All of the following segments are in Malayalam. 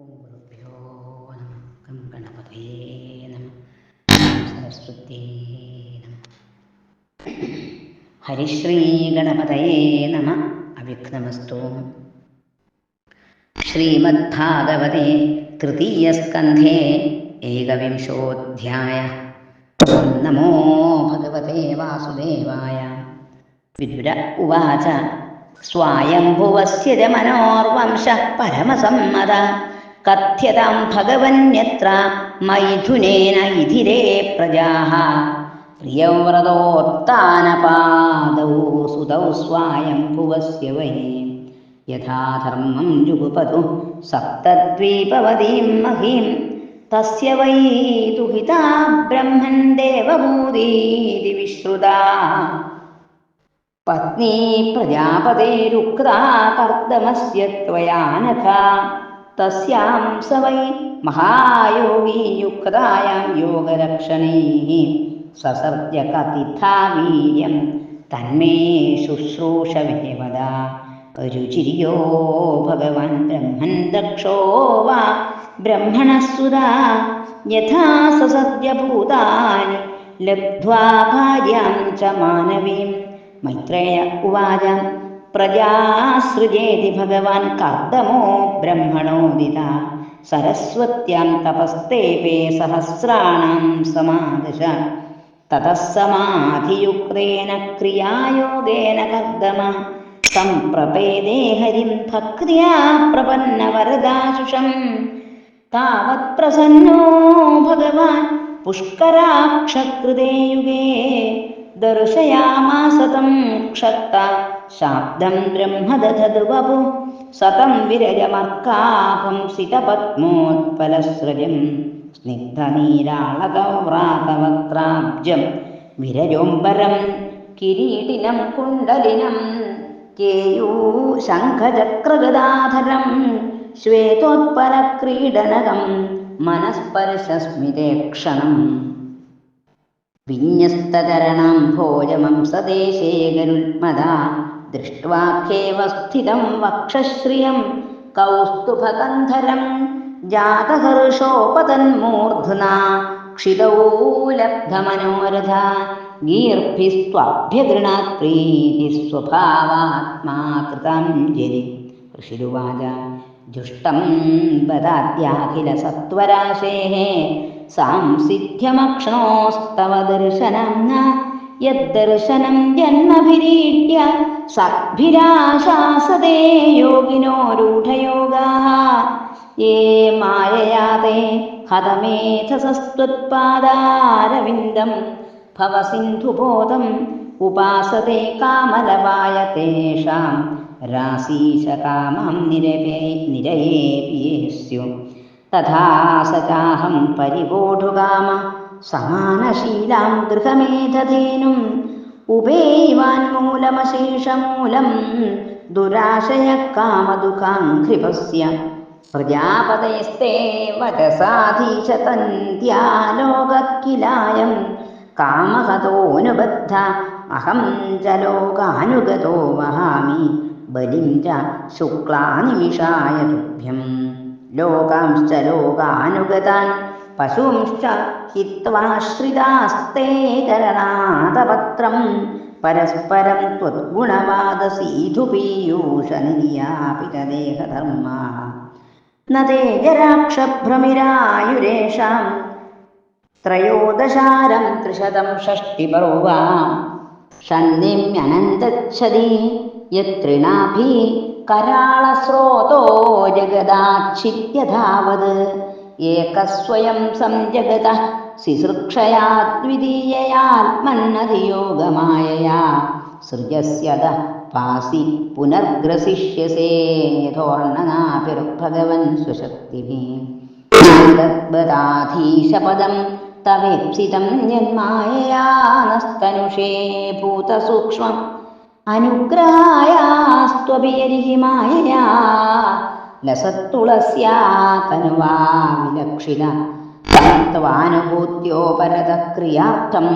ഓം ഗുരുഭ്യോ നമ. ഗം ഗണപതേ നമ. സരസ്വതേ നമ. ഹരിശ്രീ ഗണപതയേ നമ. അവിഘ്നമസ്തു. ശ്രീമദ്ഭാഗവതേ തൃതീയസ്കന്ധേ ഏകവിംശോധ്യായ. നമോ ഭഗവതേ വാസുദേവായ. വിദുര ഉവാച. स्वायम्भुवस्य च मनोर्वंशः परमसम्मतः കഥ്യതാം ഭഗവന്യത്ര മൈഥുനേന ഇതിരേ പ്രജാഹ. പ്രിയവ്രതോത്താനപാദൗ സുതൗ സ്വായംഭുവസ്യ വൈ. യഥാധർമ്മം ജുഗുപതു സപ്തദ്വീപവതീം മഹീം. തസ്യ വൈ ദുഹിതാ ബ്രഹ്മൻ ദേവഭൂതീതി വിശ്രുതാ. പത്നി പ്രജാപതേരുക്താ കർദ്ദമസ്യ ത്വയാനഖ തസ്യാം സ വൈ മഹായോഗി യുക്തായാം യോഗരക്ഷണൈः. സസർജ കഥിതാ വീര്യം തന്മേ ശുശ്രൂഷവേ വദ രുചിര്യോ ഭഗവാൻ ബ്രഹ്മൻ ദക്ഷോ വാ. ബ്രഹ്മണസുതാ യഥാ സസദ്യഭൂതാനി ലബ്ധ്വാ ഭാര്യാം ച മാനവീം. മൈത്രേയ ഉവാച. प्रजा सृजेति भगवान् कार्दमो ब्रह्मणोदिता सरस्वत्यां तपस्तेपे सहस्राणां समादश। ततः समाधियुक्तेन क्रियायोगेन कर्दम। सम्प्रपेदे हरिया प्रपन्नवरदाशुषम् तावत् प्रसन्नो भगव पुष्कराक्षकृदे युगे യുഗേ ദർശയാമാസതം ക്ഷത്ത. ശാബ്ദം ബ്രഹ്മദധദ്വപു സതം വിരജമർക്കാഭം സിതപത്മോത്പലസ്രജം സ്നിഗ്ധനീരാളകവ്രാതവക്രാബ്ജം വിരജോംബരം കിരീടിനം കുണ്ടലിനം. കേയൂശംഖചക്രഗദാധരം ശ്വേതോത്പലക്രീഡനകം മനസ്പർശസ്മിതേക്ഷണം വിന്യസ്തചരണം ഭോജമംസദേശേ ഗരുത്മദാ ദൃഷ്ട്വാഖ്യേവ സ്ഥിതം വക്ഷശ്രിയം കൗസ്തുഭകന്ധരം ജാതഹർഷോപതന്മൂർധ്ന. ക്ഷിതൗ ലബ്ധമനോരഥ. ഗീർഭിസ്ത്വഭ്യഗൃണാത് പ്രീതി സ്വഭാവാത്മാ കൃതാഞ്ജലി ഋഷിരുവാച ജുഷ്ടം सांसिद्ध्यमक्ष्णोस्तव दर्शनं न यद्दर्शनं जन्मभिरीड्य सद्भिराशासते योगिनो रूढयोगाः ये मायया ते हतमेथसस्त्वत्पादारविन्दं भवसिन्धुबोधम् उपासते कामलवाय तेषां राशीशकामं निरपे निरवेत् निरये स्युम् തഥാ സ ചാഹം പരിവോഢുകാമ സമാനശീലാം ഗൃഹമേധധേനും ഉപേവാൻമൂലമശേഷമൂലം ദുരാശയ കാമദുഃഖാഘ്രിപസ്യ പ്രജാപതയസ്തേ വരസാധീശതന്ത്യാലോകക്കിലായം കാമഹതോനുബദ്ധ അഹം ച ലോകാനുഗതോ വഹാമി. ബലിം ച ശുക്ലാനിമിഷായ തുഭ്യം ലോകാംശ്ച ലോകാനുഗതാൻ പശുംശ്ച ഹിത്വാശ്രിതാസ്തേ കരണാഥപത്രം പരസ്പരം ത്വദ്ഗുണവാദസീധു പീയൂഷ നിര്യാപിത ദേഹധർമാ നതേജരാക്ഷഭ്രമിരായുരേഷാം ത്രയോദശാരം ത്രിശതം ഷഷ്ടിപർവാം. ഷണ്ണിമ്യനന്തച്ഛതി യത്രിണാഭി कराळस्रोतो जगदाच्छिद्यधावद् एकस्वयं संजगतः सिसृक्षया द्वितीययात्मन्नधियोगमायया सृजस्यद पासि पुनर्ग्रसिष्यसे यथोर्णनाभिर्भगवन् स्वशक्तिभिः तद्वदाधीशपदं तवेप्सितं यन्मायया नस्तनुषे भूतसूक्ष्मम् അനുഗ്രഹായാസ്ത്വപി യരിഹി മായയാ. ലസത്തുളസ്യാ തനുവാ വിലക്ഷിത ത്വാനുഭൂത്യോപരതക്രിയാർത്ഥം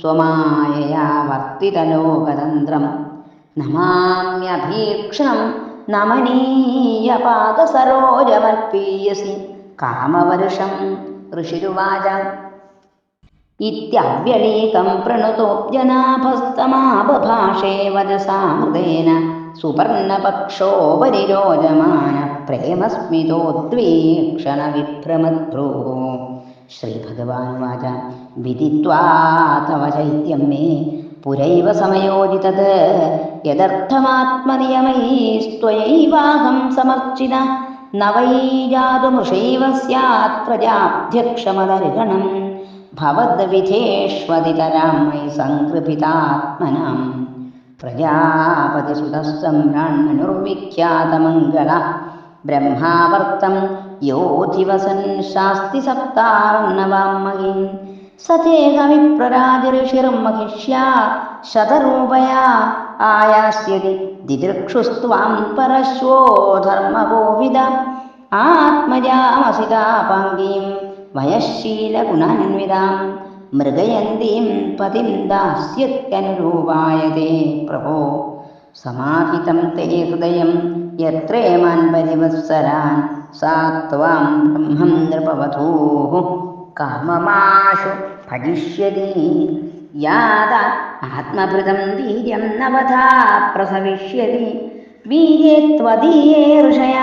സ്വമായയാ വർത്തിതലോകതന്ത്രം. നമാമ്യഭീക്ഷണം നമനീയപാദസരോജമർപ്പീയസി. കാമവർഷം ഋഷിരുവാച ഇത്യവ്യളീകം പ്രണുതോപ്ജനാഭസ്തമാപഭാഷേ വദസാമൃതേന സുപർണപക്ഷോപരിരോചമാന പ്രേമസ്മിതോദ്വീക്ഷണ വിഭ്രമദ്ഭ്രൂ ശ്രീഭഗവാനുവാച വിദിത്വാ തവ ശൈത്യം മേ. പുരൈവ സമയോജിതത് യദർത്ഥമാത്മനിയമൈസ്ത്വയൈവാഹം സമർച്ചിത. ന भवद्विधेष्वतितरां मयि सङ्कृपितात्मनं प्रजापति सुतस्सम्राह्ण्यनुर्विख्यातमङ्गल ब्रह्मावर्तं योऽधिवसन् शास्ति सप्तारुन्नवामहीं स चेहविप्रराजऋषिर् महिष्या शतरूपया आयास्यति दिदृक्षुस्त्वां परश्वो धर्मगोविद आत्मजामसितापाङ्गीम् വയശീലഗുണാന്വിതാം മൃഗയന്തിയും പതിം ദാസ്യത്യനുരൂപായതേ പ്രഭോ. സമാഹിതം തേ ഹൃദയം യത്രേമാൻ പരിവത്സരാൻ സാ ത്വാം ബ്രഹ്മം നൃപവധൂः കാമമാശു ഭജിഷ്യതി. യാത ആത്മഭൃതം വീര്യം നവധാ പ്രസവിഷ്യതി. വീര്യേ ത്വദീയേ ഋഷയ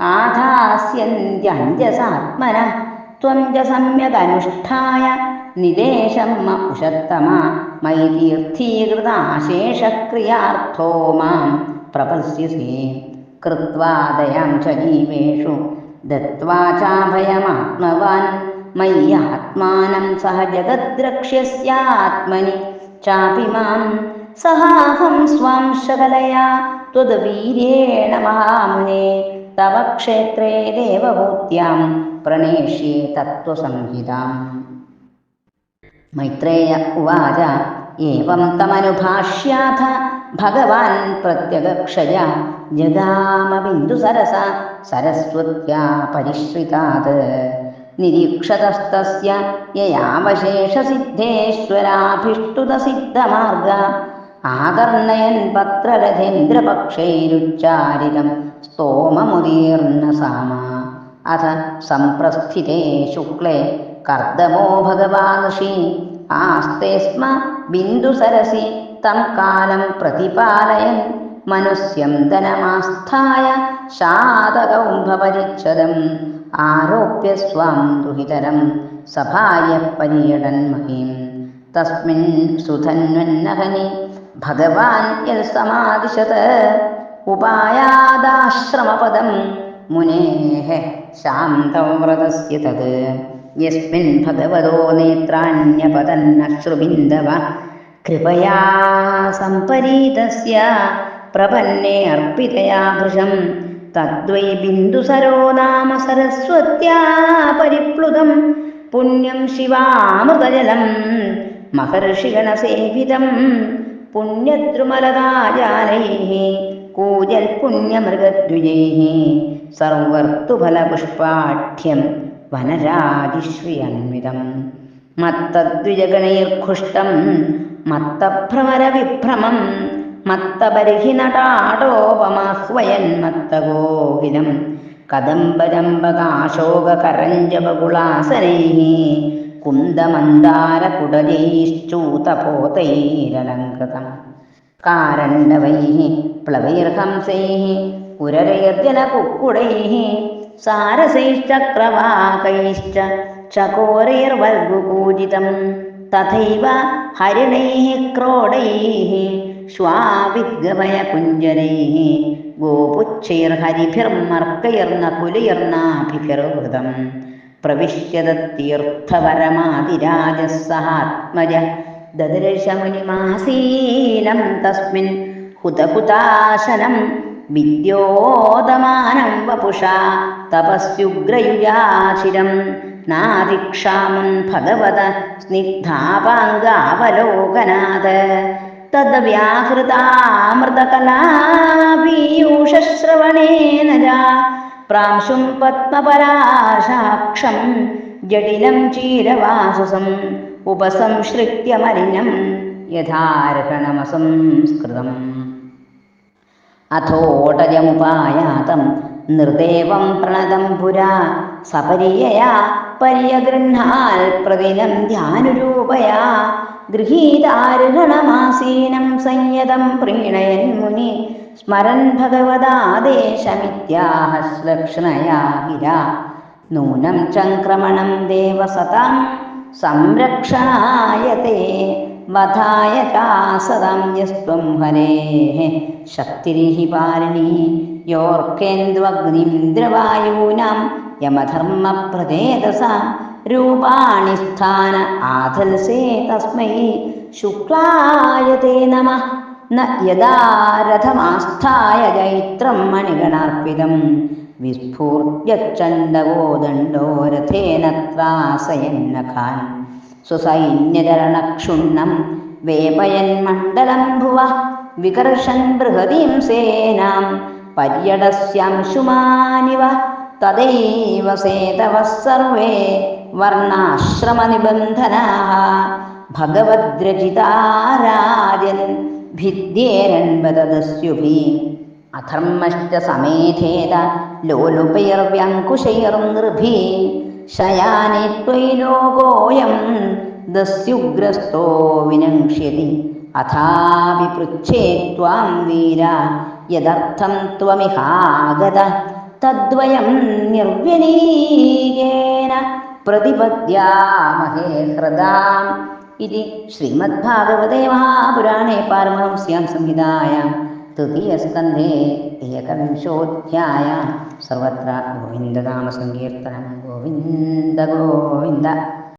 ആധാസ്യന്ത്യഞ്ജസാത്മന. त्वं च सम्यदनुष्ठाय। निदेशं मपुषत्तम मयि तीर्थीकृताशेषक्रियार्थो मां प्रपश्यसि। कृत्वा दयां च जीवेषु। दत्त्वा चाभयमात्मवान्। मयि आत्मानं सह जगद्रक्ष्यस्यात्मनि। चापि मां सहाहं स्वां शकलया त्वद्वीर्येण महामुने। तव क्षेत्रे देवभूत्यां प्रणेष्ये तत्त्वसंहिताम्। मैत्रेय उवाच एवं तमनुभाष्याथ भगवान् प्रत्यगक्षया जगामबिन्दुसरसा सरस्वत्या परिश्रितात्। निरीक्षतस्तस्य ययावशेषसिद्धेश्वराभिष्टुतसिद्धमार्गा ആകർണയൻ പത്രരഥേന്ദ്രപക്ഷൈരുച്ചാരിതം സ്തോമമുദീർണ സാമ. അഥ സംപ്രസ്ഥിതേ ശുക്ലേ കർദമോ ഭഗവാനുഷി. ആസ്തേ സ്മ ബിന്ദുസരസി തം കാലം പ്രതിപാലയൻ. മനുഷ്യം ധനമാസ്ഥായ ശാതകൗംഭപരിച്ഛദം. ആരോപ്യ സ്വാം ദുഹിതരം സഭായ പര്യടൻ മഹീം. തസ്മിൻ സുധന്വന്നഹനി ഭഗവാൻ യത് സമാദിശത് ഉപായാദാശ്രമപദം മുനേഹ ശാന്തവ്രതസ്യ തത്. യസ്മിൻ ഭഗവതോ നേത്രാണ്യപതന്നശ്രുബിന്ദവ കൃപയാ സംപരീതസ്യ പ്രപന്നെ അർപ്പിതയാ ഭൃശം. തദ്വൈ ബിന്ദുസരോ നാമ സരസ്വത്യാ പരിപ്ലുതം. പുണ്യം ശിവാമൃതജലം. മഹർഷിഗണസേവിതം. പുണ്യദ്രുമലതാജാലൈः കൂജൽ പുണ്യമൃഗദ്വിജൈः സർവർത്തുഫലപുഷ്പാഠ്യം വനരാജിശ്രിയന്വിതം. മത്തദ്വിജഗണൈർഘുഷ്ടം മത്തഭ്രമരവിഭ്രമം മത്തബർഹിനടാടോപമാഹ്വയൻ മത്തഗോഹിലം. കുന്ദമന്ദാരകുടലൈശ്ചൂതപോതൈരലംകൃതം കാരണ്ഡവൈः പ്ലവൈർഹംസൈ കുരരൈർജനകുക്കുടൈः സാരസൈശ്ചക്രവാകൈശ്ച ചകോരൈർവർഗുകൂജിതം തഥൈവ ഹരിണൈः ക്രോഡൈः ശ്വാവിദ്ഗമയകുഞ്ജരൈः ഗോപുച്ഛൈർഹരിഭിർമർക്കൈർനകുലൈർനാഭിഭിർഹൃതം പ്രവിശ്യത തീർത്ഥപരമാതിരാജസ്സഹാത്മജ ദദർശമുനിമാസീനം തസ്മിൻ ഹുതകുതാശനം വിദ്യോദമാനം വപുഷാ തപസ്യുഗ്രയുജാശിരം നാദിക്ഷാമൻ ഭഗവത സ്നിഗ്ധാപാങ്കാവലോകനാഥ് തദ്വ്യാഹൃതാമൃതകലാപീയൂഷശ്രവണേന പ്രാംശും പത്മപരാശാക്ഷം ജടിലം ചീരവാസസം ഉപസംശ്രിത്യ മലിനം യഥാർഹണമസംസ്കൃതം അഥോടജമുപായാതം നിർദേവം പ്രണതം പുരാ സപര്യയാ പര്യഗൃഹാൽ പ്രതിനം ധ്യാനുരൂപയാ ഗൃഹീതാരുഗണമാസീനം സംയതം പ്രീണയൻ മുനി. സ്മരൻ ഭഗവതാദേശമിത്യാഹ ശ്ലക്ഷണയാ ഗിര നൂനം ചംക്രമണം ദേവസതാം സംരക്ഷണായ തേ വധായ ചാസദം യസ്ത്വം ഹരേः ശക്തിരിഹി പാരിണി യോർക്കേന്ദ്വഗ്നിന്ദ്രവായൂനാം യമധർമ്മപ്രദേതസാം രൂപാണി സ്ഥാന ആധൽസേ തസ്മൈ. ശുക്ലായ തേ നമഃ. ന യദാ രഥമാസ്ഥായ ജൈത്രം മണിഗണാർപ്പിതം. വിസ്ഫൂർജ്യച്ചണ്ഡവോ ദണ്ഡോ രഥേന ത്രാസയന്നഖാൻ സ്വസൈന്യചരണക്ഷുണ്ണം വേപയൻ മണ്ഡലം ഭുവ. വികർഷൻ ബൃഹതീം സേനാം പര്യടസ്യംശുമാനിവ. തദൈവ സേതവ സർവേ വർണാശ്രമനിബന്ധനാः ഭഗവദ്രചിതാരാജൻ ഭിദ്യേരൺപതസ്യുഭി അധർമ്മശ്ച സമേധേത ലോലുപൈർവ്യങ്കുശൈർനൃഭി ശയാനി ത്വയി ലോകോയം ദസ്യുഗ്രസ്തോ വിനക്ഷ്യതി. അഥാപി പൃച്ഛേ ത്വാം വീര. യദർത്ഥം ത്വമിഹാഗത. തദ്വയം നിർവ്യനീകേന. प्रतिपद्यामहे हृदाम् इति श्रीमद्भागवते महापुराणे पारमहंस्यां संहितायां तृतीयस्कन्धे एकविंशोऽध्यायां सर्वत्र गोविन्दनामसङ्कीर्तनं गोविन्द गोविन्द